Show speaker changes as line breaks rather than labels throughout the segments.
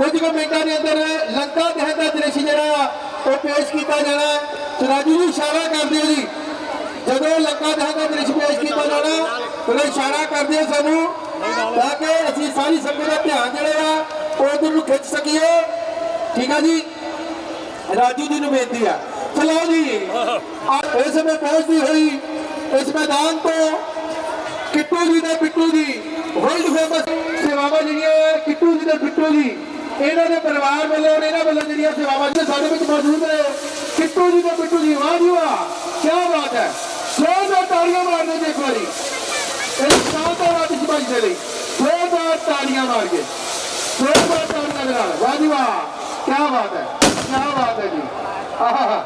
ਕੁਝ ਕੁ ਮਿੰਟਾਂ ਦੇ ਅੰਦਰ ਲੰਕਾ ਦਹਿ ਦਾ ਦ੍ਰਿਸ਼ ਜਿਹੜਾ ਉਹ ਪੇਸ਼ ਕੀਤਾ ਜਾਣਾ ਰਾਜੂ ਜੀ ਇਸ਼ਾਰਾ ਕਰ ਦਿਓ ਜੀ। ਜਦੋਂ ਲੰਕਾ ਦਹਨ ਦਾ ਦ੍ਰਿਸ਼ ਪੇਸ਼ ਕੀਤਾ ਜਾਣਾ, ਉਦੋਂ ਇਸ਼ਾਰਾ ਕਰ ਦਿਓ ਸਾਨੂੰ, ਤਾਂ ਕਿ ਅਸੀਂ ਸਾਰੀ ਸੰਗਤ ਦਾ ਧਿਆਨ ਜਿਹੜਾ ਆ, ਉਹ ਉਧਰ ਨੂੰ ਖਿੱਚ ਸਕੀਏ। ਠੀਕ ਆ ਜੀ? ਰਾਜੂ ਜੀ ਨੂੰ ਬੇਨਤੀ ਆ। ਚਲੋ ਜੀ ਇਸ ਸਮੇਂ ਪਹੁੰਚਦੀ ਹੋਈ ਇਸ ਮੈਦਾਨ ਤੋਂ ਕਿੱਟੂ ਜੀ ਤੇ ਬਿੱਟੂ ਜੀ ਵਰਲਡ ਫੇਮਸ ਸੇਵਾਵਾਂ ਜਿਹੜੀਆਂ, ਕਿੱਟੂ ਜੀ ਤੇ ਬਿੱਟੂ ਜੀ ਇਹਨਾਂ ਦੇ ਪਰਿਵਾਰ ਵੱਲੋਂ ਔਰ ਇਹਨਾਂ ਵੱਲੋਂ ਜਿਹੜੀਆਂ ਸੇਵਾਵਾਂ ਜੀ ਸਾਡੇ ਵਿੱਚ ਮੌਜੂਦ ਨੇ। ਕਿੱਟੂ ਜੀ ਤੇ ਬਿੱਟੂ ਜੀ, ਵਾਹ ਜੀ ਵਾਹ ਕੀ ਬਾਤ ਹੈ। ਜ਼ੋਰਦਾਰ ਤਾੜੀਆਂ ਮਾਰਦੇ ਜੀ ਇੱਕ ਵਾਰੀ। ਇਸ ਸ਼ਾਨਦਾਰ ਆਤਿਸ਼ਬਾਜ਼ੀ ਦੇ ਲਈ ਜ਼ੋਰਦਾਰ ਤਾੜੀਆਂ ਮਾਰ ਕੇ ਜ਼ੋਰਦਾਰ ਤਾੜੀਆਂ ਦੇ ਨਾਲ। ਵਾਹ ਜੀ ਵਾਹ ਕੀ ਬਾਤ ਹੈ ਕੀ ਬਾਤ ਹੈ ਜੀ। ਆਹਾ,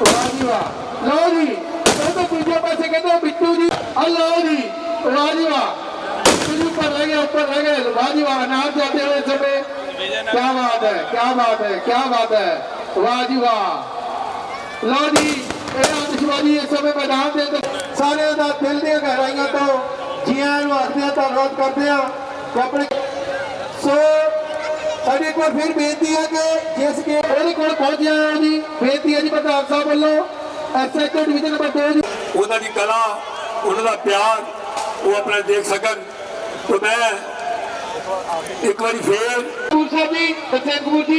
ਵਾਹ ਜੀ ਵਾਹ। ਲਓ ਜੀ ਕਹਿੰਦੇ ਦੂਜੇ ਪਾਸੇ ਕਹਿੰਦੇ ਬਿੱਟੂ ਜੀ। ਆ ਲਓ ਜੀ, ਵਾਹ ਜੀ ਵਾਹ। ਬਿੱਟੂ ਜੀ ਉੱਪਰ ਰਹਿ ਗਏ, ਉੱਪਰ ਰਹਿ ਗਏ। ਵਾਹ ਜੀ ਵਾਹ ਨਾਲ ਜਾਂਦੇ ਹੋਏ ਸਮੇਂ ਕੀ ਬਾਤ ਹੈ ਕੀ ਬਾਤ ਹੈ ਕੀ ਬਾਤ ਹੈ। ਵਾਹ ਲਓ ਜੀ ਇਹ ਆਤਿਸ਼ਬਾਜ਼ੀ ਇਸ ਸਮੇਂ ਮੈਦਾਨ ਦੇ ਅੰਦਰ ਸਾਰਿਆਂ ਦਾ ਦਿਲ ਦੀਆਂ ਗਹਿਰਾਈਆਂ ਤੋਂ ਜੀਆਂ ਨੂੰ ਹੱਸਦੇ ਧੰਨਵਾਦ ਕਰਦੇ ਹਾਂ। ਕਿ ਆਪਣੇ ਸੋ, ਸਾਡੀ ਇੱਕ ਵਾਰ ਫਿਰ ਬੇਨਤੀ ਹੈ ਕਿ ਜਿਸ ਕੇ ਉਹਦੇ ਕੋਲ ਪਹੁੰਚਿਆ ਹੈ ਜੀ, ਬੇਨਤੀ ਹੈ ਜੀ ਪ੍ਰਧਾਨ ਸਾਹਿਬ ਵੱਲੋਂ। ਐਸਐਚਓ ਡਿਵੀਜ਼ਨ ਨੰਬਰ 2 ਜੀ।
ਉਹਨਾਂ ਦੀ ਕਲਾ, ਉਹਨਾਂ ਦਾ ਪਿਆਰ, ਉਹ ਆਪਣਾ ਦੇਖ ਸਕਣ ਤੇ ਮੈਂ ਇੱਕ ਵਾਰੀ ਫੇਰ
ਕਪੂਰ ਸਾਹਿਬ ਜੀ ਦਸੇਂ ਕਪੂਰ ਜੀ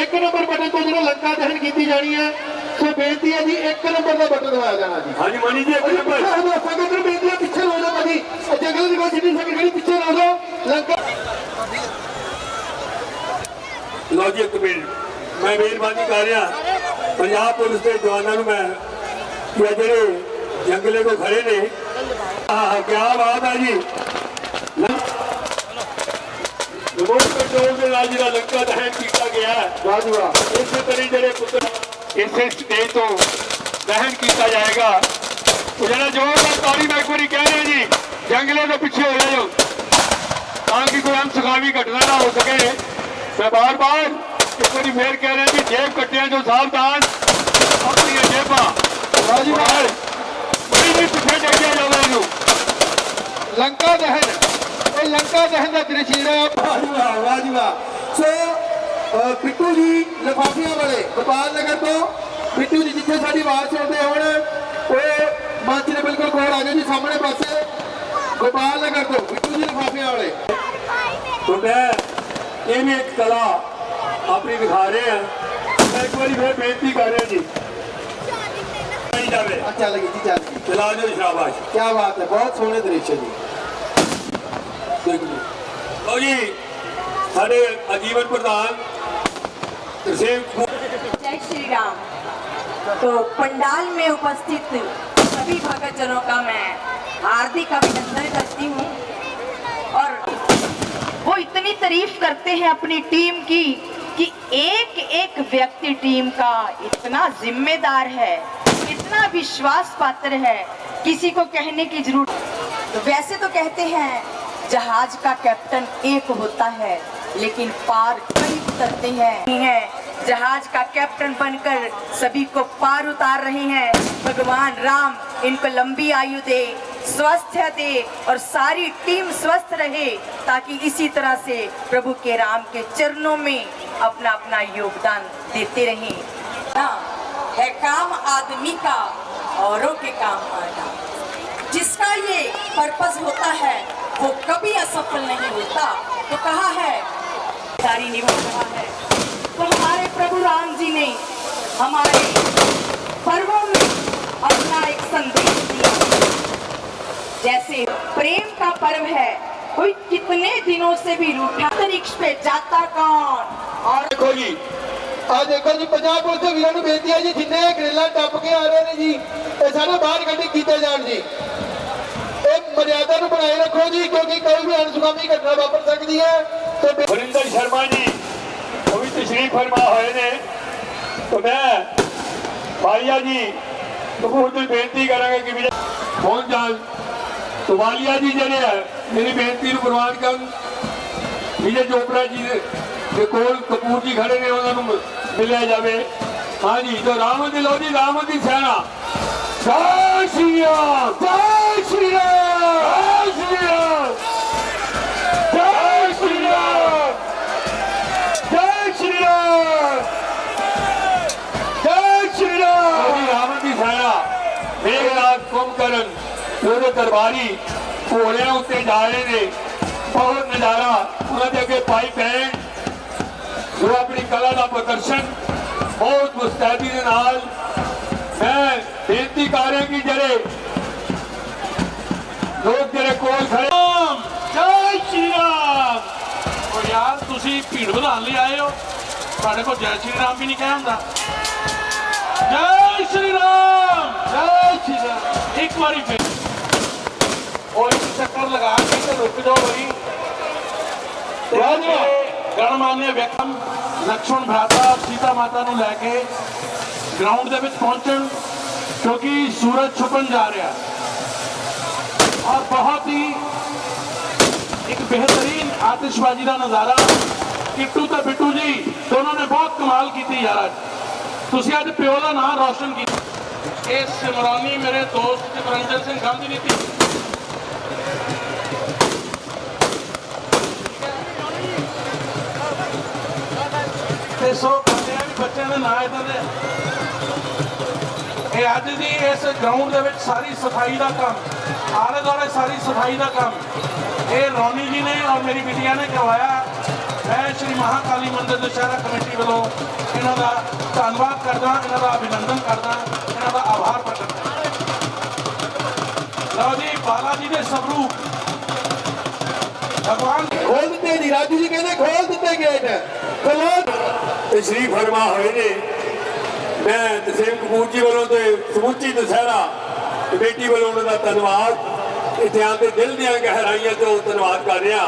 ਇੱਕ ਨੰਬਰ ਬਟਨ ਤੋਂ ਜਿਹੜਾ ਲੰਕਾ ਦਹਨ ਕੀਤੀ ਜਾਣੀ ਹੈ ਸੋ ਬੇਨਤੀ ਹੈ ਜੀ ਇੱਕ ਨੰਬਰ ਦਾ ਬਟਨ ਦਬਾਇਆ ਜਾਣਾ ਜੀ।
ਹਾਂਜੀ ਮਨੀ ਜੀ ਇੱਕ ਨੰਬਰ
ਸੰਗਤ ਨੂੰ ਬੇਨਤੀ ਹੈ ਪਿੱਛੇ ਹੋ ਜਾਓ ਭਾਜੀ। ਜੰਗਲ ਦੀ ਕੋਈ ਜਿੰਨੀ ਸੰਗਤ ਖੜੀ ਪਿੱਛੇ ਹੋ ਜਾਓ ਲੰਕਾ
ਲਓ ਜੀ ਇੱਕ ਮਿੰਟ। ਮੈਂ ਮਿਹਰਬਾਨੀ ਕਰ ਰਿਹਾ। ਪੰਜਾਬ ਪੁਲਿਸ ਦੇ ਜਵਾਨਾਂ ਨੂੰ ਮੈਂ ਜਿਹੜੇ ਜੰਗਲੇ ਕੋ ਖੜੇ ਨੇ। ਆਹ ਕੀ ਬਾਤ ਹੈ ਜੀ। ਰਿਮੋਟ ਕੰਟਰੋਲ ਦੇ ਨਾਲ ਜਿਹੜਾ ਲੰਕਾ ਦਹਨ ਕੀਤਾ ਗਿਆ
ਜੀ ਵਾਹ
ਇਸੇ ਤਰ੍ਹਾਂ ਜਿਹੜੇ ਪੁੱਤਰ ਇਸੇ ਸਟੇਜ ਤੋਂ ਦਹਨ ਕੀਤਾ ਜਾਏਗਾ। ਉਹ ਜਿਹੜਾ ਜ਼ੋਰਦਾਰ ਤਾੜੀ ਮੈਂ ਇੱਕ ਵਾਰੀ ਕਹਿ ਰਿਹਾ ਜੀ ਜੰਗਲੇ ਦੇ ਪਿੱਛੇ ਹੋ ਜਾਓ ਤਾਂ ਕਿ ਕੋਈ ਅਨਸੁਖਾਵੀ ਘਟਨਾ ਨਾ ਹੋ ਸਕੇ। ਮੈਂ ਬਾਰ-ਬਾਰ ਇੱਕ ਵਾਰੀ ਫੇਰ ਕਹਿ ਰਿਹਾ ਜੀ ਜੇਬ ਕੱਟਿਆਂ ਤੋਂ ਸਾਵਧਾਨ ਆਪਣੀਆਂ ਜੇਬਾਂ
ਵਾਹ ਜੀ ਵਾਹ
ਕੋਈ ਵੀ ਪਿੱਛੇ ਡੇਗਿਆ ਜਾਵੇ ਇਹਨੂੰ।
ਲੰਕਾ ਦਹਨ। ਲੰਕਾ ਦਹਨ ਦਾ ਦ੍ਰਿਸ਼ ਜਿਹੜਾ ਵਾਹ ਵਾਹ ਜੀ ਵਾਹ ਸੋ ਪਿੱਟੂ ਜੀ ਲਫਾਫੀਆਂ ਵਾਲੇ ਗੋਪਾਲ ਨਗਰ ਤੋਂ। ਪਿੱਟੂ ਜੀ ਜਿੱਥੇ ਸਾਡੀ ਆਵਾਜ਼ ਸੁਣਦੇ ਹੋਣ ਉਹ ਮੰਚ ਦੇ ਬਿਲਕੁਲ ਕੋਲ ਆ ਗਏ ਜੀ ਸਾਹਮਣੇ ਪਾਸੇ। ਗੋਪਾਲ ਨਗਰ ਤੋਂ ਪਿੱਟੂ ਜੀ ਲਫਾਫੀਆਂ ਵਾਲੇ।
ਤੋਂ ਇਹ ਵੀ ਇੱਕ ਕਲਾ ਆਪਣੀ ਵਿਖਾ ਰਹੇ ਆ ਮੈਂ ਇੱਕ ਵਾਰੀ ਫੇਰ ਬੇਨਤੀ ਕਰ ਰਿਹਾ ਜੀ। ਨਹੀਂ
ਜਾਵੇ ਅੱਛਾ ਲੱਗੀ ਜੀ ਚੱਲ ਗਈ।
ਚਲਾ ਜਾਓ ਸ਼ਾਬਾਸ਼।
ਕੀ ਬਾਤ ਹੈ ਬਹੁਤ ਸੋਹਣੇ ਦ੍ਰਿਸ਼ ਜੀ। ਦੇਖ ਲਓ
लो जी साढ़े अजीवन प्रधान तरसेम
जय श्री राम तो पंडाल में उपस्थित सभी भगत जनों का मैं हार्दिक अभिनंदन करती हूँ और वो इतनी तारीफ करते हैं अपनी टीम की कि एक एक व्यक्ति टीम का इतना जिम्मेदार है इतना विश्वास पात्र है किसी को कहने की जरूरत तो वैसे तो कहते हैं जहाज़ का कैप्टन एक होता है, लेकिन पार कई उतरते हैं। हैं। जहाज़ का कैप्टन बनकर सभी को पार उतार रहे हैं। भगवान राम, इनको लंबी आयु दे, स्वस्थ दे और सारी टीम स्वस्थ रहे, ताकि इसी तरह से प्रभु के राम के चरणों में अपना अपना योगदान देते रहे। है काम आदमी का, औरों के काम आना। जिसका ये पर्पस होता है वो कभी असफल नहीं होता तो कहा है सारी निभा रहा है तो हमारे प्रभु राम जी ने हमारे पर्वों में अपना एक संदेश दिया जैसे प्रेम का पर्व है कोई कितने दिनों से भी रूठा अंतरिक्ष पे जाता कौन और
देखो जी
ਆ ਦੇਖੋ ਜੀ ਪੰਜਾਬ ਪੁਲਿਸ ਦੇ ਵੀਰਾਂ ਨੂੰ ਬੇਨਤੀ ਹੈ ਜੀ ਜਿੰਨੇ ਗ੍ਰਿਲਾਂ ਟੱਪ ਕੇ ਆ ਰਹੇ ਨੇ ਜੀ ਇਹ ਸਾਰੇ ਬਾਹਰ ਕੱਢੀ ਕੀਤੇ ਜਾਣ ਜੀ ਇੱਕ ਮਰਿਆਦਾ ਨੂੰ ਬਣਾਏ ਰੱਖੋ ਜੀ, ਕਿਉਂਕਿ ਕੋਈ ਵੀ ਅਣਸੁਖਾਵੀ ਘਟਨਾ ਵਾਪਰ ਸਕਦੀ ਹੈ। ਤੇ
ਵਰਿੰਦਰ ਸ਼ਰਮਾ ਜੀ ਉਹ ਵੀ ਤਸ਼ਰੀਫ ਫਰਮਾ ਹੋਏ ਨੇ। ਤੇ ਮੈਂ ਭਾਈਆ ਜੀ ਕਪੂਰ ਨੂੰ ਬੇਨਤੀ ਕਰਾਂਗਾ ਕਿ ਵੀ ਪਹੁੰਚ ਜਾਣ। ਤੁਵਾਲੀਆ ਜੀ ਜਿਹੜੇ ਆ, ਮੇਰੀ ਬੇਨਤੀ ਨੂੰ ਪ੍ਰਵਾਨ ਕਰਨ। ਵਿਜੇ ਚੋਪੜਾ ਜੀ ਦੇ ਕੋਲ ਕਪੂਰ ਜੀ ਖੜੇ ਨੇ, ਉਹਨਾਂ ਨੂੰ ਮਿਲਿਆ ਜਾਵੇ। ਹਾਂਜੀ ਜੋ ਰਾਮ ਦੀ ਲੋਧੀ ਰਾਮ ਦੀ ਸੈਨਾ। ਸਾਸ਼ੀਆ ਸਾਸ਼ੀਆ ਸਾਸ਼ੀਆ ਸਾਸ਼ੀਆ ਸਾਸ਼ੀਆ ਸਾਸ਼ੀਆ ਅਭੀ ਰਾਮ ਦੀ ਸਾਇਆ ਵੇਗਨਾਥ ਕੁੰਭਕਰਨ ਉਹਦੇ ਦਰਬਾਰੀ ਘੋੜਿਆਂ ਉੱਤੇ ਜਾ ਰਹੇ ਨੇ ਬਹੁਤ ਨਜ਼ਾਰਾ ਉਹਨਾਂ ਦੇ ਅੱਗੇ ਪਾਈ ਪੈਣ ਜੋ ਆਪਣੀ ਕਲਾ ਦਾ ਪ੍ਰਦਰਸ਼ਨ ਬਹੁਤ ਮੁਸਤੈਦੀ ਦੇ ਨਾਲ ਮੈਂ ਬੇਨਤੀ ਕਰ ਰਿਹਾ ਕਿ ਜਿਹੜੇ ਲੋਕ ਜਿਹੜੇ ਕੋਲ ਖੜੇ
ਜੈ ਸ਼੍ਰੀ ਰਾਮ। ਉਹ ਯਾਰ ਤੁਸੀਂ ਭੀੜ ਵਧਾਉਣ ਲਈ ਆਏ ਹੋ। ਤੁਹਾਡੇ ਕੋਲ ਜੈ ਸ਼੍ਰੀ ਰਾਮ ਵੀ ਨਹੀਂ ਕਹਿ ਹੁੰਦਾ। ਜੈ ਸ਼੍ਰੀ ਰਾਮ ਜੈ ਸ਼੍ਰੀ ਰਾਮ। ਇੱਕ ਵਾਰੀ ਫਿਰ। ਉਹ ਇੱਕ ਚੱਕਰ ਲਗਾ ਕੇ ਤੇ ਰੁਕ ਜਾਓ ਬਈ। ਤੇ ਗਣਮਾਨਿਆ ਵਿਅਕਤਮ ਲਕਸ਼ਮਣ ਭਰਾਤਾ ਸੀਤਾ ਮਾਤਾ ਨੂੰ ਲੈ ਕੇ ਗਰਾਊਂਡ ਦੇ ਵਿੱਚ ਪਹੁੰਚਣ। ਕਿਉਂਕਿ ਸੂਰਜ ਛੁਪਣ ਜਾ ਰਿਹਾ ਔਰ ਬਹੁਤ ਹੀ ਇੱਕ ਬਿਹਤਰੀਨ ਆਤਿਸ਼ਬਾਜ਼ੀ ਦਾ ਨਜ਼ਾਰਾ ਕਿੱਟੂ ਤੇ ਬਿੱਟੂ ਜੀ ਦੋਨੋਂ ਨੇ ਬਹੁਤ ਕਮਾਲ ਕੀਤੀ ਯਾਰ। ਅੱਜ ਤੁਸੀਂ ਅੱਜ ਪਿਓ ਦਾ ਨਾਮ ਰੌਸ਼ਨ ਕੀਤਾ। ਇਹ ਸਿਮਰਾਨੀ ਮੇਰੇ ਦੋਸਤ ਚਿਤਰੰਜਨ ਸਿੰਘ ਗਾਂਧੀ ਨੀਤੀ ਤੇ ਸੋ ਬੱਚਿਆਂ ਵੀ, ਬੱਚਿਆਂ ਦੇ ਨਾਂ ਇਦਾਂ ਦੇ ਇਹ ਅੱਜ ਦੀ ਇਸ ਗਰਾਊਂਡ ਦੇ ਵਿੱਚ ਸਾਰੀ ਸਫ਼ਾਈ ਦਾ ਕੰਮ, ਆਲੇ ਦੁਆਲੇ ਸਾਰੀ ਸਫ਼ਾਈ ਦਾ ਕੰਮ, ਇਹ ਰੋਨੀ ਜੀ ਨੇ ਔਰ ਮੇਰੀ ਬਿਟੀਆ ਨੇ ਕਰਵਾਇਆ। ਮੈਂ ਸ਼੍ਰੀ ਮਹਾਕਾਲੀ ਮੰਦਿਰ ਦੁਸ਼ਹਿਰਾ ਕਮੇਟੀ ਵੱਲੋਂ ਇਹਨਾਂ ਦਾ ਧੰਨਵਾਦ ਕਰਦਾ, ਇਹਨਾਂ ਦਾ ਅਭਿਨੰਦਨ ਕਰਦਾ, ਇਹਨਾਂ ਦਾ ਆਭਾਰ ਪ੍ਰਗਟ ਕਰਦਾ। ਲਓ ਜੀ, ਬਾਲਾ ਜੀ ਦੇ ਸਵਰੂਪ ਭਗਵਾਨ
ਖੋਲ ਦਿੱਤੇ ਜੀ, ਰਾਜੂ ਜੀ ਕਹਿੰਦੇ ਖੋਲ ਦਿੱਤੇ ਗੇਟ ਖੋਲ।
ਤਸ਼ਰੀਫ ਫਰਮਾ ਹੋਏ ਨੇ। ਮੈਂ ਤਸੀਮ ਕਪੂਰ ਜੀ ਵੱਲੋਂ ਤੇ ਸਮੁੱਚੀ ਦਸਹਿਰਾ ਕਮੇਟੀ ਵੱਲੋਂ ਉਹਨਾਂ ਦਾ ਧੰਨਵਾਦ ਇੱਥੇ ਆਉਣ ਤੇ ਦਿਲ ਦੀਆਂ ਗਹਿਰਾਈਆਂ ਤੋਂ ਧੰਨਵਾਦ ਕਰ ਰਿਹਾ।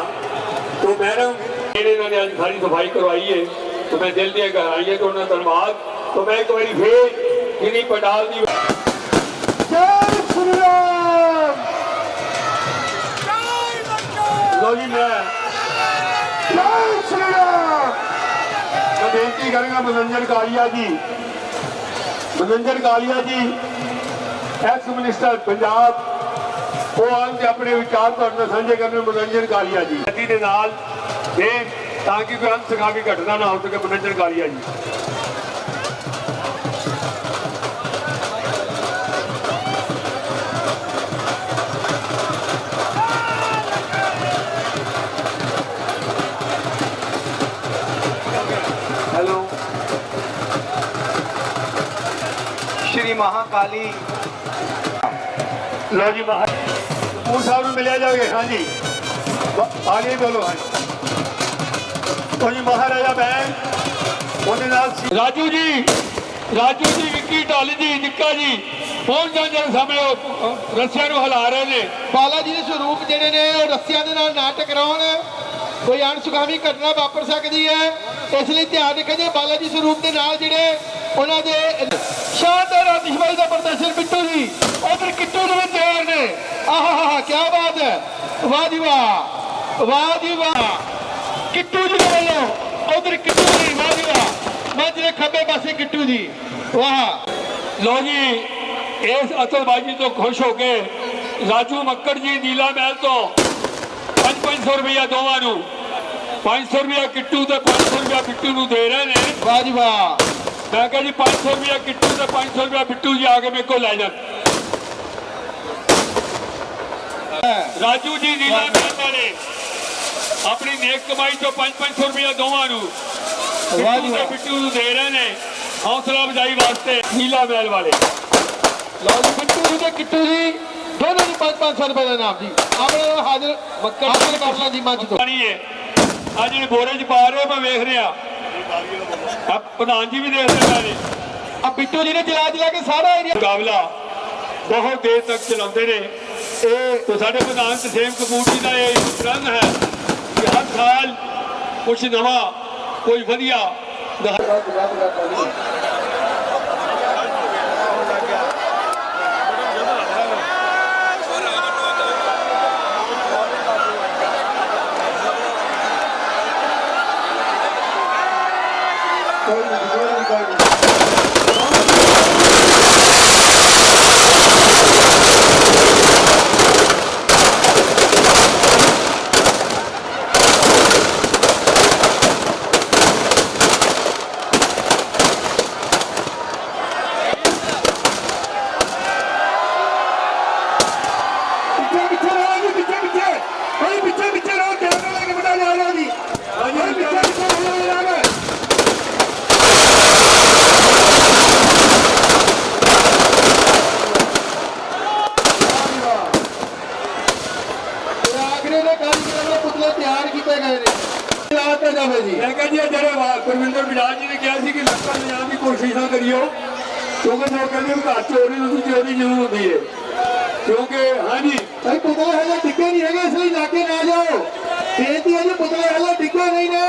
ਤੋਂ ਮੈਡਮ ਜਿਹੜੇ ਇਹਨਾਂ ਨੇ ਅੱਜ ਸਾਰੀ ਸਫ਼ਾਈ ਕਰਵਾਈ ਹੈ ਤੋਂ ਮੈਂ ਦਿਲ ਦੀਆਂ ਗਹਿਰਾਈਆਂ ਤੋਂ ਉਹਨਾਂ ਦਾ ਧੰਨਵਾਦ। ਤੋਂ ਮੈਂ ਇੱਕ ਵਾਰੀ ਫੇਰ ਜਿਨੀ ਪਟਾਲ ਦੀ
ਜੈ ਸ਼੍ਰੀ ਰਾਮ!
ਲੋ ਜੀ ਮੈਂ
ਜੈ ਸ਼੍ਰੀ ਰਾਮ!
ਮੈਂ ਬੇਨਤੀ ਕਰਾਂਗਾ ਮਨੋਰੰਜਨ ਕਾਲੀਆ ਜੀ ਮਨੋਰੰਜਨ ਕਾਲੀਆ ਜੀ ਐਕਸ ਮਿਨਿਸਟਰ ਪੰਜਾਬ, ਉਹ ਆਉਣ ਤੇ ਆਪਣੇ ਵਿਚਾਰ ਤੁਹਾਡੇ ਨਾਲ ਸਾਂਝੇ ਕਰਨ ਮਨੋਰੰਜਨ ਕਾਲੀਆ ਜੀ। ਨਦੀ ਦੇ ਨਾਲ ਤੇ ਤਾਂ ਕਿ ਕੋਈ ਅਨਸਖਾਵੀ ਘਟਨਾ ਨਾ ਹੋ ਸਕੇ ਮਨੋਰੰਜਨ ਕਾਲੀਆ ਜੀ।
ਮਹਾਕਾਲੀ।
ਲੋ ਜੀ ਮਹਾ ਕਪੂਰ ਸਾਹਿਬ ਨੂੰ ਮਿਲਿਆ ਜਾਵੇ। ਹਾਂਜੀ। ਆ ਗਏ ਬੋਲੋ ਹਾਂਜੀ। ਕੋਈ ਮਹਾਰਾਜਾ ਬੈਨ ਉਹਦੇ ਨਾਲ ਰਾਜੂ ਜੀ ਰਾਜੂ ਜੀ ਵਿੱਕੀ ਢਾਲੀ ਜੀ ਨਿੱਕਾ ਜੀ ਪਹੁੰਚ ਜਾਂਦੇ ਨੇ ਸਾਹਮਣੇ ਰੱਸਿਆਂ ਨੂੰ ਹਿਲਾ ਰਹੇ ਨੇ।
ਬਾਲਾ ਜੀ ਦੇ ਸਰੂਪ ਜਿਹੜੇ ਨੇ ਉਹ ਰੱਸਿਆਂ ਦੇ ਨਾਲ ਨਾ ਟਕਰਾਉਣ। ਕੋਈ ਅਣਸੁਖਾਵੀ ਘਟਨਾ ਵਾਪਰ ਸਕਦੀ ਹੈ। ਇਸ ਲਈ ਧਿਆਨ ਰੱਖਿਆ ਬਾਲਾ ਜੀ ਸਰੂਪ ਦੇ ਨਾਲ ਜਿਹੜੇ ਉਹਨਾਂ ਦੇ ਸ਼ਾਨਦਾਰ ਆਤਿਸ਼ਬਾਜ਼ੀ ਦਾ ਪ੍ਰਦਰਸ਼ਨ ਬਿੱਟੂ ਜੀ। ਉਧਰ ਕਿੱਟੂ ਦੇ ਵਿੱਚ ਤਿਆਰ ਨੇ। ਆਹਾ ਕੀ ਬਾਤ ਹੈ। ਵਾਹ ਜੀ ਵਾਹ। ਵਾਹ ਜੀ ਵਾਹ। ਕਿੱਟੂ ਜੀ ਵੱਲੋਂ ਉਧਰ ਕਿੱਟੂ ਜੀ, ਵਾਹ ਜੀ ਵਾਹ। ਮੈਂ ਜਿਹੜੇ ਖੱਬੇ ਪਾਸੇ ਕਿੱਟੂ ਜੀ, ਵਾਹ।
ਲੋ ਜੀ, ਇਸ ਅਸਲਬਾਜ਼ੀ ਤੋਂ ਖੁਸ਼ ਹੋ ਕੇ ਰਾਜੂ ਮੱਕੜ ਜੀ ਨੀਲਾ ਮਹਿਲ ਤੋਂ 5-500 ਰੁਪਇਆ ਦੋਵਾਂ ਨੂੰ 500 ਰੁਪਇਆ ਕਿੱਟੂ ਤੇ 500 ਰੁਪਇਆ ਬਿੱਟੂ ਨੂੰ ਦੇ ਰਹੇ ਨੇ।
ਵਾਹ ਜੀ ਵਾਹ।
ਮੈਂ ਕਿਹਾ ਜੀ 500 ਰੁਪਇਆ ਕਿੱਟੂ ਤੇ 500 ਰੁਪਇਆ ਬਿੱਟੂ ਜੀ ਆ ਕੇ ਮੇਰੇ ਕੋਲ ਲੈ ਜਾਣ। ਰਾਜੂ ਜੀ ਨੀਲਾ ਮਹਿਲ ਵਾਲੇ ਆਪਣੀ ਨੇਕ ਕਮਾਈ ਤੋਂ 5-500 ਰੁਪਇਆ ਦੋਵਾਂ ਨੂੰ
ਵਾਹ ਜੀ
ਬਿੱਟੂ ਨੂੰ ਦੇ ਰਹੇ ਨੇ ਹੌਸਲਾ ਅਫਜ਼ਾਈ ਵਾਸਤੇ ਨੀਲਾ ਮਹਿਲ ਵਾਲੇ।
ਲਓ ਜੀ ਬਿੱਟੂ ਜੀ ਤੇ ਕਿੱਟੂ ਜੀ ਦੋਨੋਂ ਜੀ 5-500 ਰੁਪਏ ਦਾ ਨਾਮ ਜੀ। ਆਪਣੇ ਹਾਜ਼ਰ ਮੱਕੜ ਹਾਜ਼ਰ ਕਰ ਲਾਂ ਜੀ ਮੰਚ ਤੋਂ
ਪਾਣੀ ਹੈ ਆ ਜਿਹੜੇ ਬੋਰੇ ਚ ਪਾ ਰਹੇ ਮੈਂ ਵੇਖ ਰਿਹਾ। ਆ ਪ੍ਰਧਾਨ ਜੀ ਵੀ ਦੇਖ ਰਹੇ ਨੇ।
ਆ ਬਿੱਟੂ ਜੀ ਨੇ ਚਲਾ ਚਲਾ ਕੇ ਸਾਰਾ ਏਰੀਆ
ਮੁਕਾਬਲਾ ਬਹੁਤ ਦੇਰ ਤੱਕ ਚਲਾਉਂਦੇ ਨੇ। ਇਹ ਤੇ ਸਾਡੇ ਪ੍ਰਧਾਨ ਤਸੇਮ ਕਪੂਰ ਜੀ ਦਾ ਇਹ ਪ੍ਰਣ ਹੈ ਕਿ ਹਰ ਸਾਲ ਕੁਝ ਨਵਾਂ, ਕੋਈ ਵਧੀਆ
ਹੈਗੇ ਇਸ ਲਈ ਲਾਗੇ ਨਾ ਜਾਓ। ਬੇਨਤੀ ਹੈ ਜੀ ਪੁਤਲੇ ਹਲੇ ਡਿੱਗੇ ਨਹੀਂ ਨੇ।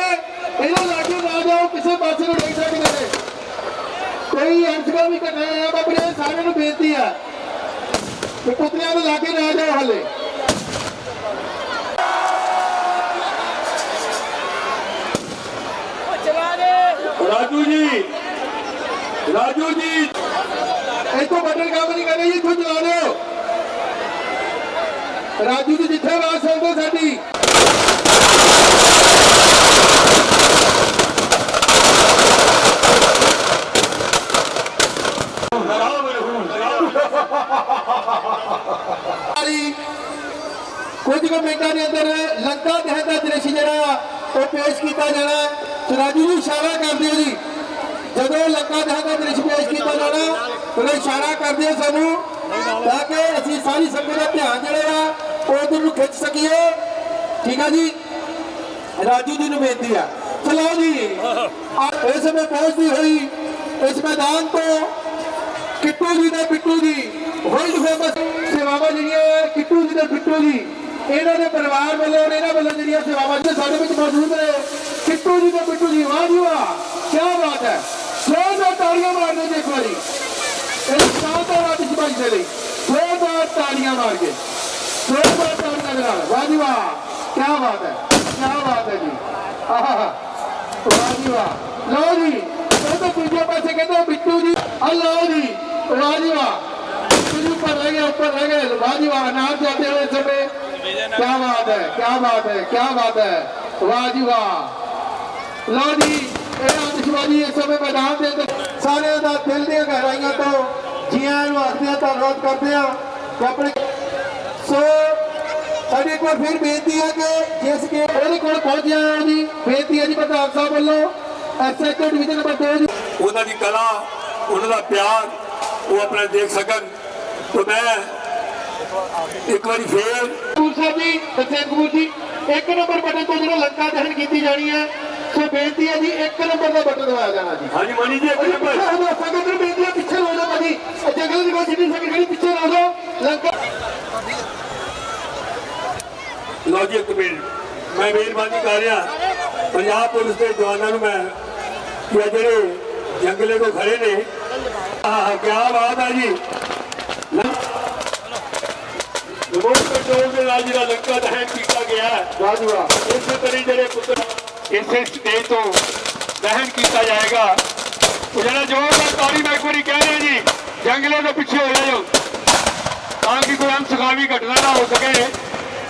ਇਹਨਾਂ ਲਾਗੇ ਨਾ ਜਾਓ ਕਿਸੇ ਪਾਸੇ ਨੂੰ ਡਿੱਗ ਸਕਦੇ ਨੇ ਕੋਈ ਅੰਸ਼ਕਾ ਵੀ ਘਟਨਾ ਹੈ ਬਾਬਰੇ ਸਾਰਿਆਂ ਨੂੰ ਬੇਨਤੀ ਹੈ ਕਿ ਪੁਤਲਿਆਂ ਨੂੰ ਲਾਗੇ ਨਾ ਜਾਓ ਹਲੇ।
ਰਾਜੂ ਜੀ ਰਾਜੂ ਜੀ।
ਇੱਥੋਂ ਬਟਨ ਕੰਮ ਨਹੀਂ ਕਰਨਾ ਜੀ ਇੱਥੋਂ ਚਲਾ ਲਿਓ। ਰਾਜੂ ਦੀ ਜਿੱਥੇ ਆਵਾਜ਼ ਸੁਣਦੇ ਸਾਡੀ। ਵਾਲੀ ਕੁਝ ਕੁ ਮਿੰਟਾਂ ਦੇ ਅੰਦਰ ਲੰਕਾ ਦਹਨ ਦਾ ਦ੍ਰਿਸ਼ ਜਿਹੜਾ ਉਹ ਪੇਸ਼ ਕੀਤਾ ਜਾਣਾ ਰਾਜੂ ਨੂੰ ਇਸ਼ਾਰਾ ਕਰਦੇ ਹੋ ਜੀ। ਜਦੋਂ ਲੰਕਾ ਦਹਨ ਦਾ ਦ੍ਰਿਸ਼ ਪੇਸ਼ ਕੀਤਾ ਜਾਣਾ, ਉਦੋਂ ਇਸ਼ਾਰਾ ਕਰਦੇ ਹੋ ਸਾਨੂੰ, ਤਾਂ ਕਿ ਅਸੀਂ ਸਾਰੀ ਸੰਗਤ ਦਾ ਧਿਆਨ ਜਿਹੜਾ ਆ ਉਧਰ ਨੂੰ ਖਿੱਚ ਸਕੀਏ। ਠੀਕ ਆ ਜੀ? ਰਾਜੂ ਜੀ ਨੂੰ ਬੇਨਤੀ ਆ। ਚਲੋ ਜੀ ਇਸ ਸਮੇਂ ਪਹੁੰਚਦੀ ਹੋਈ ਇਸ ਮੈਦਾਨ ਤੋਂ ਕਿੱਟੂ ਜੀ ਦੇ ਬਿੱਟੂ ਜੀ ਵਰਲਡ ਫੇਮਸ ਸੇਵਾਵਾਂ ਜਿਹੜੀਆਂ ਕਿੱਟੂ ਜੀ ਦੇ ਬਿੱਟੂ ਜੀ, ਇਹਨਾਂ ਦੇ ਪਰਿਵਾਰ ਵੱਲੋਂ ਔਰ ਇਹਨਾਂ ਵੱਲੋਂ ਜਿਹੜੀਆਂ ਸੇਵਾਵਾਂ ਜਿਹੜੇ ਸਾਡੇ ਵਿੱਚ ਮੌਜੂਦ ਨੇ, ਕਿੱਟੂ ਜੀ ਦੇ ਬਿੱਟੂ ਜੀ, ਵਾਹ ਜੀ ਵਾਹ ਕੀ ਬਾਤ ਹੈ। ਜ਼ੋਰਦਾਰ ਤਾੜੀਆਂ ਮਾਰ ਜੀ ਇੱਕ ਵਾਰੀ। ਦਾ ਸ਼ਾਨਦਾਰ ਆਤਿਸ਼ਬਾਜ਼ੀ ਦੇ ਲਈ ਜ਼ੋਰਦਾਰ ਤਾੜੀਆਂ ਮਾਰ ਕੇ। ਜ਼ੋਰਦਾਰ ਤਾੜੀਆਂ ਦੇ ਨਾਲ ਵਾਹ ਜੀ ਵਾਹ ਕੀ ਬਾਤ ਹੈ ਕੀ ਬਾਤ ਹੈ ਜੀ ਆਹਾ ਵਾਹ ਜੀ ਵਾਹ ਲਓ ਜੀ ਉਹ ਤਾਂ ਦੂਜੇ ਪਾਸੇ ਕਹਿੰਦੇ ਬਿੱਟੂ ਜੀ ਆ ਲਓ ਜੀ ਵਾਹ ਜੀ ਵਾਹ ਬਿੱਟੂ ਜੀ ਉੱਪਰ ਰਹਿ ਗਏ ਉੱਪਰ ਰਹਿ ਗਏ ਵਾਹ ਜੀ ਵਾਹ ਨਾਲ ਜਾਂਦੇ ਹੋਏ ਸਮੇਂ ਕੀ ਬਾਤ ਹੈ ਕੀ ਬਾਤ ਹੈ ਕੀ ਬਾਤ ਹੈ ਵਾਹ ਜੀ ਵਾਹ ਲਓ ਜੀ ਇਹ ਆਤਿਸ਼ਬਾਜ਼ੀ ਇਸ ਸਮੇਂ ਮੈਦਾਨ ਦੇ ਅੰਦਰ ਸਾਰਿਆਂ ਦਾ ਦਿਲ ਦੀਆਂ ਗਹਿਰਾਈਆਂ ਤੋਂ ਜੀਆਂ ਨੂੰ ਆਖਦੇ ਆ ਧੰਨਵਾਦ ਕਰਦੇ ਆ ਕਿ ਆਪਣੇ ਸੋ ਸਾਡੀ ਇੱਕ ਵਾਰ ਫਿਰ ਬੇਨਤੀ ਹੈ ਕਿ ਜਿਸ ਕੇ ਉਹਦੇ ਕੋਲ ਪਹੁੰਚ ਜਾਣਾ ਜੀ ਬੇਨਤੀ ਹੈ ਜੀ ਪ੍ਰਧਾਨ ਸਾਹਿਬ ਵੱਲੋਂ। ਐਸਐਚਓ ਡਿਵੀਜ਼ਨ ਨੰਬਰ 2 ਜੀ
ਉਹਨਾਂ ਦੀ ਕਲਾ ਉਹਨਾਂ ਦਾ ਪਿਆਰ ਉਹ ਆਪਣਾ ਦੇਖ ਸਕਣ। ਤੇ ਮੈਂ ਇੱਕ ਵਾਰੀ ਫੇਰ
ਕਪੂਰ ਸਾਹਿਬ ਜੀ ਦਸੇਂ ਕਪੂਰ ਜੀ ਇੱਕ ਨੰਬਰ ਬਟਨ ਤੋਂ ਜਿਹੜਾ ਲੰਕਾ ਦਹਨ ਕੀਤੀ ਜਾਣੀ ਹੈ ਸੋ ਬੇਨਤੀ ਹੈ ਜੀ ਇੱਕ ਨੰਬਰ ਦਾ ਬਟਨ ਦਬਾਇਆ ਜਾਣਾ ਜੀ।
ਹਾਂਜੀ ਮਨੀ ਜੀ ਇੱਕ ਨੰਬਰ
ਜਾਓ, ਸੰਗਤ ਨੂੰ ਬੇਨਤੀ ਹੈ ਪਿੱਛੇ ਹੋ ਜਾਓ ਭਾਜੀ। ਜੰਗਲ ਦੀ ਕੋਈ ਜਿੰਨੀ ਸੰਗਤ ਖੜੀ ਪਿੱਛੇ ਹੋ ਜਾਓ। ਲੰਕਾ
ਲਓ ਜੀ ਇੱਕ ਮਿੰਟ। ਮੈਂ ਮਿਹਰਬਾਨੀ ਕਰ ਰਿਹਾ। ਪੰਜਾਬ ਪੁਲਿਸ ਦੇ ਜਵਾਨਾਂ ਨੂੰ ਮੈਂ ਕਿ ਜਿਹੜੇ ਜੰਗਲੇ ਕੋ ਖੜੇ ਨੇ, ਆਹ ਕੀ ਬਾਤ ਹੈ ਜੀ। ਰਿਮੋਟ ਕੰਟਰੋਲ ਦੇ ਨਾਲ ਜਿਹੜਾ ਲੰਕਾ ਦਹਨ ਕੀਤਾ ਗਿਆ ਹੈ, ਇਸੇ ਤਰ੍ਹਾਂ ਜਿਹੜੇ ਪੁੱਤਰ ਇਸੇ ਸਟੇਜ ਤੋਂ ਦਹਨ ਕੀਤਾ ਜਾਏਗਾ। ਉਹ ਜਿਹੜਾ ਜ਼ੋਰਦਾਰ ਤਾੜੀ ਮੈਂ ਇੱਕ ਵਾਰੀ ਕਹਿ ਰਿਹਾ ਜੀ, ਜੰਗਲੇ ਦੇ ਪਿੱਛੇ ਹੋ ਜਾਓ ਤਾਂ ਕਿ ਕੋਈ ਅਨਸਖਾਵੀ ਘਟਨਾ ਨਾ ਹੋ ਸਕੇ।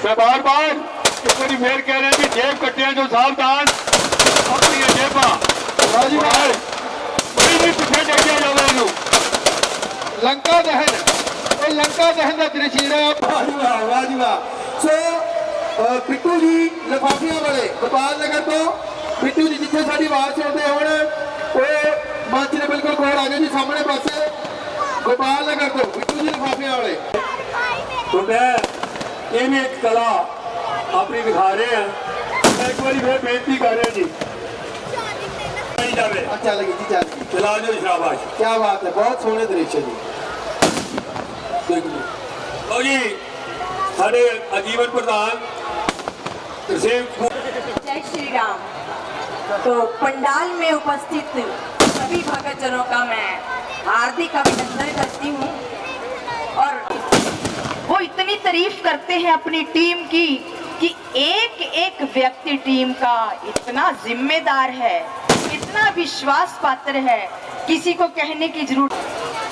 ਮੈਂ ਬਾਰ-ਬਾਰ ਇੱਕ ਵਾਰੀ ਫੇਰ ਕਹਿ ਰਿਹਾ ਜੀ ਜੇਬ ਕੱਟਿਆਂ ਤੋਂ ਸਾਵਧਾਨ ਆਪਣੀਆਂ ਜੇਬਾਂ।
ਵਾਹ ਜੀ ਵਾਹ
ਕੋਈ ਵੀ ਪਿੱਛੇ ਡੇਗਿਆ ਜਾਵੇ ਇਹਨੂੰ।
ਲੰਕਾ ਦਹਨ ਇਹ ਲੰਕਾ ਦਹਨ ਦਾ ਦ੍ਰਿਸ਼ ਜਿਹੜਾ ਵਾਹ ਜੀ ਵਾਹ ਜੀ ਵਾਹ ਸੋ ਬਿੱਟੂ ਜੀ ਲਫਾਫੀਆਂ ਵਾਲੇ ਗੋਪਾਲ ਨਗਰ ਤੋਂ। ਬਿੱਟੂ ਜੀ ਜਿੱਥੇ ਸਾਡੀ ਆਵਾਜ਼ ਸੁਣਦੇ ਹੋਣ ਉਹ ਮੰਚ ਦੇ ਬਿਲਕੁਲ ਕੋਲ ਆ ਗਏ ਜੀ ਸਾਹਮਣੇ ਪਾਸੇ। ਗੋਪਾਲ ਨਗਰ ਤੋਂ ਬਿੱਟੂ ਜੀ ਲਫਾਫੀਆਂ ਵਾਲੇ।
तो मैं ਇਹ ਵੀ ਇੱਕ ਕਲਾ ਆਪਣੀ ਦਿਖਾ ਰਹੇ ਆ ਮੈਂ ਇੱਕ ਵਾਰੀ ਫੇਰ ਬੇਨਤੀ ਕਰ ਰਿਹਾ ਜੀ ਨਹੀਂ ਜਾਵੇ
ਆ ਚੱਲ ਗਈ ਜੀ ਚੱਲ ਗਈ
ਚਲਾ ਦਿਓ ਸ਼ਾਬਾਸ਼
ਕੀ ਬਾਤ ਹੈ ਬਹੁਤ ਸੋਹਣੇ ਦ੍ਰਿਸ਼ ਹੈ ਜੀ
ਦੇਖ ਲਓ ਲਓ ਜੀ ਸਾਡੇ ਅਜੀਵਨ ਪ੍ਰਧਾਨ ਤਰਸੇਮ
जय श्री राम तो पंडाल में उपस्थित सभी भगत जनों का मैं हार्दिक अभिनंदन करती हूँ और इतनी तारीफ़ करते हैं अपनी टीम की कि एक एक व्यक्ति टीम का इतना जिम्मेदार है, इतना विश्वास पात्र है, किसी को कहने की ज़रूरत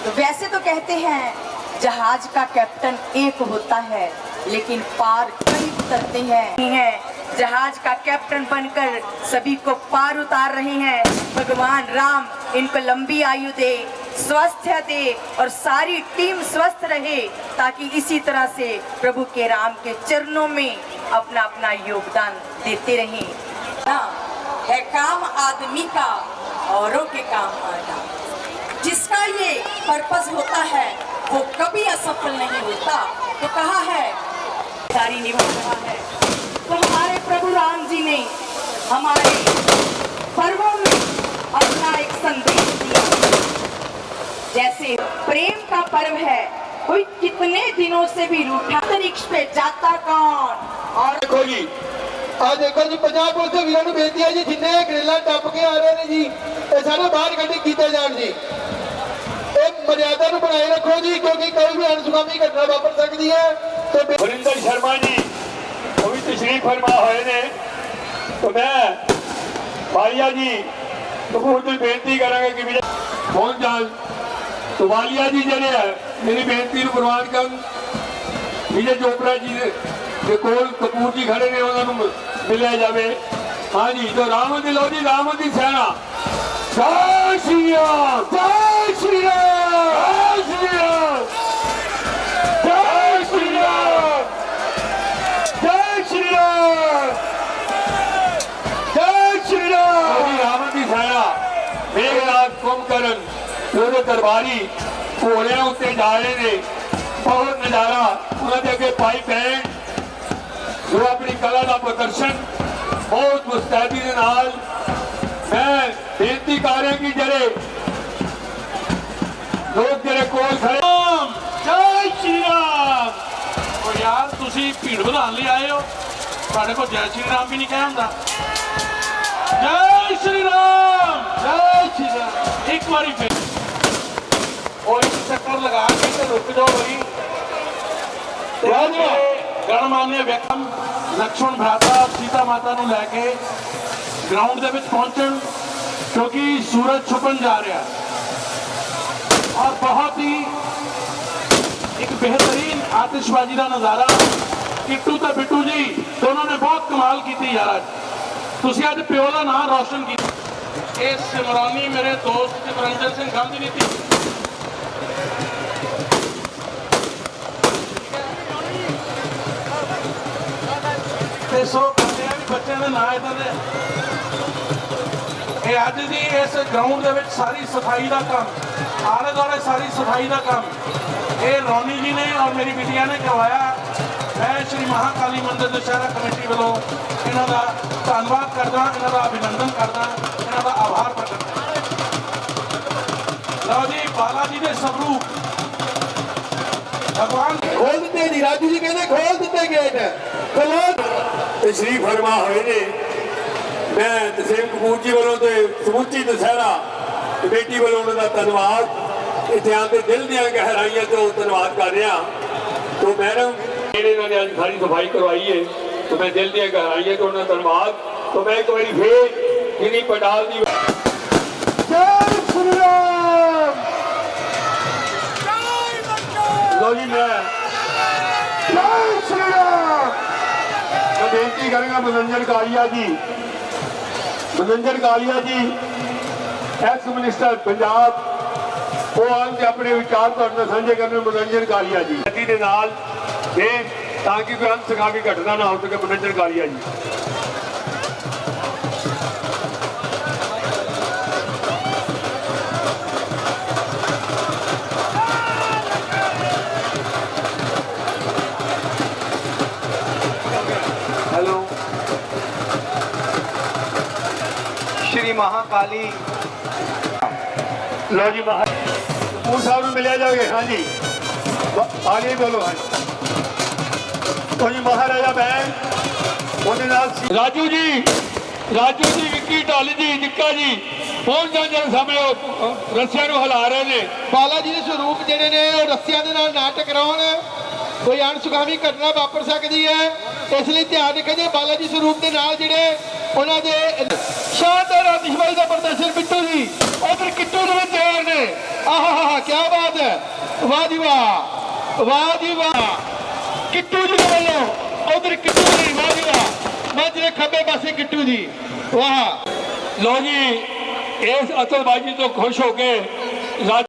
तो वैसे तो कहते हैं, जहाज़ का कैप्टन एक होता है, लेकिन पार कई उतरते हैं। हैं, जहाज़ का कैप्टन बनकर सभी को पार उतार रहे हैं। भगवान राम, इनको लंबी आयु दे स्वस्थ दे और सारी टीम स्वस्थ रहे ताकि इसी तरह से प्रभु के राम के चरणों में अपना अपना योगदान देते रहें। है काम आदमी का, औरों के काम आना। जिसका ये पर्पज होता है, वो कभी असफल नहीं होता। तो कहा है, सारी निभा रहा है। तो हमारे प्रभु राम जी ने हमारे पर्वों में अपना एक संदेश जैसे प्रेम का पर्व है कोई कितने दिनों से भी रूठा अंतरिक्ष पे जाता कौन और
ਦੇਖੋ ਜੀ ਆ ਦੇਖੋ ਜੀ ਪੰਜਾਬ ਪੁਲਿਸ ਦੇ ਵੀਰਾਂ ਨੂੰ ਬੇਨਤੀ ਹੈ ਜੀ ਜਿੰਨੇ ਗ੍ਰਿਲਾਂ ਟੱਪ ਕੇ ਆ ਰਹੇ ਨੇ ਜੀ ਇਹ ਸਾਰੇ ਬਾਹਰ ਕੱਢੀ ਕੀਤੇ ਜਾਣ ਜੀ ਇਹ ਮਰਿਆਦਾ ਨੂੰ ਬਣਾਏ ਰੱਖੋ ਜੀ ਕਿਉਂਕਿ ਕੋਈ ਵੀ ਅਣਸੁਖਾਵੀ ਘਟਨਾ ਵਾਪਰ ਸਕਦੀ ਹੈ ਤੇ ਬੇ-
ਵਰਿੰਦਰ ਸ਼ਰਮਾ ਜੀ ਉਹ ਵੀ ਤਸ਼ਰੀਫ ਫਰਮਾ ਹੋਏ ਨੇ ਤੇ ਮੈਂ ਭਾਈਆ ਜੀ ਕਪੂਰ ਨੂੰ ਬੇਨਤੀ ਕਰਾਂਗਾ ਕਿ ਵੀ ਪਹੁੰਚ ਜਾਣ ਤਵਾਲੀਆ ਜੀ ਜਿਹੜੇ ਹੈ ਮੇਰੀ ਬੇਨਤੀ ਨੂੰ ਪ੍ਰਵਾਨ ਕਰਨ। ਵਿਜੇ ਚੋਪੜਾ ਜੀ ਦੇ ਕੋਲ ਕਪੂਰ ਜੀ ਖੜੇ ਨੇ, ਉਹਨਾਂ ਨੂੰ ਮਿਲਿਆ ਜਾਵੇ। ਹਾਂਜੀ ਜੋ ਰਾਮ ਦੀ ਲੋ ਜੀ, ਰਾਮ ਦੀ ਸੈਨਾ। ਜੈ ਸ਼੍ਰੀ ਰਾਮ, ਜੈ ਸ਼੍ਰੀ ਰਾਮ, ਜੈ ਸ਼੍ਰੀ ਰਾਮ। ਜੈ ਸ਼੍ਰੀ ਰਾਮ, ਜੈ ਸ਼੍ਰੀ ਰਾਮ। ਜੈ ਸ਼੍ਰੀ ਰਾਮ। ਰਾਮ ਦੀ ਸੈਨਾ। ਮੇਘਨਾਥ ਕੁੰਭਕਰਨ। ਉਹਦੇ ਦਰਬਾਰੀ ਘੋੜਿਆਂ ਉੱਤੇ ਜਾ ਰਹੇ ਨੇ ਬਹੁਤ ਨਜ਼ਾਰਾ ਉਹਨਾਂ ਦੇ ਅੱਗੇ ਪਾਈ ਬੈਂਡ ਜੋ ਆਪਣੀ ਕਲਾ ਦਾ ਪ੍ਰਦਰਸ਼ਨ ਬਹੁਤ ਮੁਸਤੈਦੀ ਦੇ ਨਾਲ ਮੈਂ ਬੇਨਤੀ ਕਰ ਰਿਹਾ ਕਿ ਜਿਹੜੇ ਲੋਕ ਜਿਹੜੇ ਕੋਲ ਖੜੇ
ਰਾਮ
ਜੈ ਸ਼੍ਰੀ ਰਾਮ
ਉਹ ਯਾਰ ਤੁਸੀਂ ਭੀੜ ਵਧਾਉਣ ਲਈ ਆਏ ਹੋ ਤੁਹਾਡੇ ਕੋਲ ਜੈ ਸ਼੍ਰੀ ਰਾਮ ਵੀ ਨਹੀਂ ਕਹਿ ਹੁੰਦਾ ਜੈ ਸ਼੍ਰੀ ਰਾਮ ਜੈ ਸ਼੍ਰੀ ਰਾਮ ਇੱਕ ਵਾਰੀ ਉਹ ਇੱਕ ਚੱਕਰ ਲਗਾ ਕੇ ਤੇ ਰੁਕ ਜਾਓ ਬਈ।
ਰਾਜਾ।
ਗਣਮਾਨਿਆ ਵਿਅਕਤਮ ਲਕਸ਼ਮਣ ਭਰਾਤਾ ਸੀਤਾ ਮਾਤਾ ਨੂੰ ਲੈ ਕੇ ਗਰਾਊਂਡ ਦੇ ਵਿੱਚ ਪਹੁੰਚਣ ਕਿਉਂਕਿ ਸੂਰਜ ਛੁਪਣ ਜਾ ਰਿਹਾ। ਔਰ ਬਹੁਤ ਹੀ ਇੱਕ ਬਿਹਤਰੀਨ ਆਤਿਸ਼ਬਾਜ਼ੀ ਦਾ ਨਜ਼ਾਰਾ। ਕਿੱਟੂ ਤੇ ਬਿੱਟੂ ਜੀ ਦੋਨੋਂ ਨੇ ਬਹੁਤ ਕਮਾਲ ਕੀਤੀ ਯਾਰ। ਤੁਸੀਂ ਅੱਜ ਪਿਓ ਦਾ ਨਾਮ ਰੌਸ਼ਨ ਕੀਤਾ। ਇਹ ਸਿਮਰਾਨੀ ਮੇਰੇ ਦੋਸਤ ਚਿਤਰੰਜਨ ਸਿੰਘ ਗਾਂਧੀ ਨੀਤੀ ਤੇ ਸੋ ਬੱਚਿਆਂ ਵੀ, ਬੱਚਿਆਂ ਦੇ ਨਾਂ ਇਦਾਂ ਦੇ ਇਹ ਅੱਜ ਦੀ ਇਸ ਗਰਾਊਂਡ ਦੇ ਵਿੱਚ ਸਾਰੀ ਸਫ਼ਾਈ ਦਾ ਕੰਮ, ਆਲੇ ਦੁਆਲੇ ਸਾਰੀ ਸਫ਼ਾਈ ਦਾ ਕੰਮ, ਇਹ ਰੋਨੀ ਜੀ ਨੇ ਔਰ ਮੇਰੀ ਬਿਟੀਆ ਨੇ ਕਰਵਾਇਆ। ਮੈਂ ਸ਼੍ਰੀ ਮਹਾਕਾਲੀ ਮੰਦਿਰ ਦੁਸ਼ਹਿਰਾ ਕਮੇਟੀ ਵੱਲੋਂ ਇਹਨਾਂ ਦਾ ਧੰਨਵਾਦ ਕਰਦਾ, ਇਹਨਾਂ ਦਾ ਅਭਿਨੰਦਨ ਕਰਦਾ, ਇਹਨਾਂ ਦਾ ਆਭਾਰ ਪ੍ਰਗਟ ਕਰਦਾ। ਲਓ ਜੀ ਬਾਲਾ ਜੀ ਦੇ ਸਬਰੂ। ਭਗਵਾਨ
ਖੋਲ ਦਿੱਤੇ ਜੀ ਰਾਜੂ ਜੀ ਕਹਿੰਦੇ ਖੋਲ ਦਿੱਤੇ ਗੇਟ। ਖੋਲ।
ਤਸ਼ਰੀਫ ਫਰਮਾ ਹੋਏ ਨੇ। ਮੈਂ ਤਸੀਮ ਕਪੂਰ ਜੀ ਵੱਲੋਂ ਤੇ ਸਮੁੱਚੀ ਦਸਹਿਰਾ ਕਮੇਟੀ ਵੱਲੋਂ ਉਹਨਾਂ ਦਾ ਧੰਨਵਾਦ ਇੱਥੇ ਆਉਣ ਤੇ ਦਿਲ ਦੀਆਂ ਗਹਿਰਾਈਆਂ ਤੋਂ ਧੰਨਵਾਦ ਕਰ ਰਿਹਾ। ਤੋਂ ਮੈਡਮ ਜਿਹੜੇ ਇਹਨਾਂ ਨੇ ਅੱਜ ਸਾਰੀ ਸਫ਼ਾਈ ਕਰਵਾਈ ਹੈ ਤੋਂ ਮੈਂ ਦਿਲ ਦੀਆਂ ਗਹਿਰਾਈਆਂ ਤੋਂ ਉਹਨਾਂ ਦਾ ਧੰਨਵਾਦ। ਤੋਂ ਮੈਂ ਇੱਕ ਵਾਰੀ ਫੇਰ ਜਿਨੀ ਪਟਾਲ ਦੀ ਜੈ ਸ਼੍ਰੀ ਰਾਮ ਲੋ ਜੀ ਮੈਂ ਜੈ ਸ਼੍ਰੀ ਰਾਮ ਮੈਂ ਬੇਨਤੀ ਕਰਾਂਗਾ ਮਨੋਰੰਜਨ ਕਾਲੀਆ ਜੀ। ਮਨੋਰੰਜਨ ਕਾਲੀਆ ਜੀ ਐਕਸ ਮਿਨਿਸਟਰ ਪੰਜਾਬ ਉਹ ਆਉਣ ਤੇ ਆਪਣੇ ਵਿਚਾਰ ਤੁਹਾਡੇ ਨਾਲ ਸਾਂਝੇ ਕਰਨ ਮਨੋਰੰਜਨ ਕਾਲੀਆ ਜੀ। ਦੇ ਨਾਲ ਤੇ ਤਾਂ ਕਿ ਕੋਈ ਅਨਸਖਾਵੀ ਘਟਨਾ ਨਾ ਹੋ ਸਕੇ ਮਨੋਰੰਜਨ ਕਾਲੀਆ ਜੀ।
ਸ੍ਰੀ ਮਹਾਕਾਲੀ।
ਲੋ ਜੀ ਬਾਹਰ ਕਪੂਰ ਸਾਹਿਬ ਨੂੰ ਮਿਲਿਆ ਜਾਵੇ ਹਾਂਜੀ। ਆਗੇ ਬੋਲੋ ਹਾਂਜੀ। ਕੋਈ ਮਹਾਰਾਜਾ ਬੈਨ ਉਹਦੇ ਨਾਲ ਰਾਜੂ ਜੀ ਰਾਜੂ ਜੀ ਵਿੱਕੀ ਢਾਲ ਜੀ ਨਿੱਕਾ ਜੀ ਪਹੁੰਚ ਜਾਂ ਜਨ ਸਾਹਮਣੇ ਉਹ ਰੱਸਿਆਂ ਨੂੰ ਹਿਲਾ ਰਹੇ ਨੇ।
ਬਾਲਾ ਜੀ ਦੇ ਸਰੂਪ ਜਿਹੜੇ ਨੇ ਉਹ ਰੱਸਿਆਂ ਦੇ ਨਾਲ ਨਾਟਕ ਟਕਰਾਉਣ। ਕੋਈ ਅਣਸੁਖਾਵੀ ਘਟਨਾ ਵਾਪਰ ਸਕਦੀ ਹੈ। ਇਸ ਲਈ ਧਿਆਨ ਰੱਖਿਆ ਬਾਲਾ ਜੀ ਸਰੂਪ ਦੇ ਨਾਲ ਜਿਹੜੇ ਉਹਨਾਂ ਦੇ ਸ਼ਾਨਦਾਰ ਆਤਿਸ਼ਬਾਜ਼ੀ ਦਾ ਪ੍ਰਦਰਸ਼ਨ ਬਿੱਟੂ ਜੀ। ਉਧਰ ਕਿੱਟੂ ਦੇ ਵਿੱਚ ਤਿਆਰ ਨੇ ਆਹਾ ਕੀ ਬਾਤ ਹੈ। ਵਾਹ ਜੀ ਵਾਹ। ਵਾਹ ਜੀ ਵਾਹ। ਕਿੱਟੂ ਜੀ ਵੱਲੋਂ ਉਧਰ ਕਿੱਟੂ ਜੀ, ਵਾਹ ਜੀ ਵਾਹ। ਮੈਂ ਜਿਹੜੇ ਖੱਬੇ ਪਾਸੇ ਕਿੱਟੂ ਜੀ, ਵਾਹ।
ਲੋ ਜੀ, ਇਸ ਅਤਲਬਾਜ਼ੀ ਤੋਂ ਖੁਸ਼ ਹੋ ਕੇ